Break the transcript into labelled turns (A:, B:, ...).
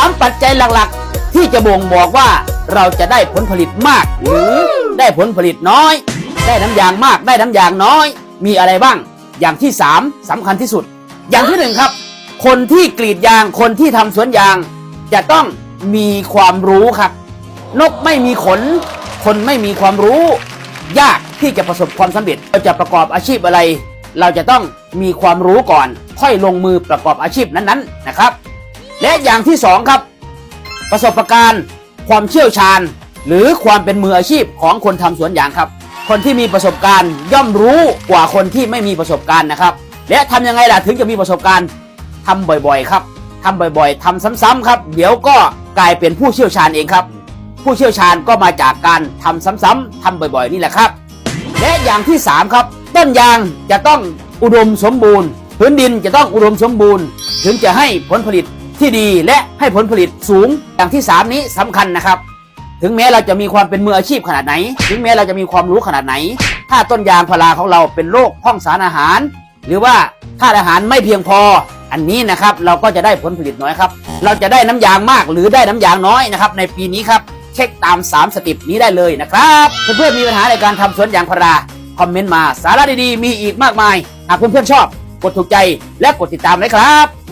A: ามปัจจัยหลักๆ ที่จะบ่งบอกว่าเราจะได้ผลผลิตมาก หรือได้ผลผลิตน้อย ได้น้ำยางมากได้น้ำยางน้อย มีอะไรบ้าง อย่างที่สามสำคัญที่สุด อย่างที่หนึ่งครับ คนที่กรีดยางคนที่ทำสวนยาง จะต้องมีความรู้ครับ นกไม่มีขน คนไม่มีความรู้ ยากที่จะประสบความสำเร็จเราจะประกอบอาชีพอะไร เราจะต้องมีความรู้ก่อน ค่อยลงมือประกอบอาชีพนั้นๆนะครับ และอย่างที่สองครับ ประสบการณ์ ความเชี่ยวชาญ หรือความเป็นมืออาชีพของคนทำสวนยางครับ คนที่มีประสบการณ์ย่อมรู้กว่าคนที่ไม่มีประสบการณ์นะครับ และทำยังไงล่ะถึงจะมีประสบการณ์ทำบ่อยๆ ครับทำบ่อยๆทำซ้ำๆครับ เดี๋ยวก็กลายเป็นผู้เชี่ยวชาญเองครับ ผู้เชี่ยวชาญก็มาจากการทำซ้ำๆทำบ่อยๆ นี่แหละครับ และอย่างที่ 3 ครับ ต้นยางจะต้องอุดมสมบูรณ์ พื้นดินจะต้องอุดมสมบูรณ์ ถึงจะให้ผลผลิต ที่ดีและให้ผลผลิตสูงอย่างที่ 3 นี้สำคัญนะครับ ถึงแม้เราจะมีความเป็นมืออาชีพขนาดไหน ถึงแม้เราจะมีความรู้ขนาดไหน ถ้าต้นยางพาราของเราเป็นโรคห้องสารอาหาร หรือว่าธาตุอาหารไม่เพียงพอ อันนี้นะครับเราก็จะได้ผลผลิตน้อยครับ เราจะได้น้ำยางมากหรือได้น้ำยางน้อยนะครับในปีนี้ครับเช็คตาม 3 สติปนี้ได้เลยนะครับเพื่อนๆมีปัญหาในการทำสวนยางพาราคอมเมนต์มาสาระดีๆ มีอีกมากมาย หากเพื่อนๆชอบ กดถูกใจและกดติดตามเลยครับ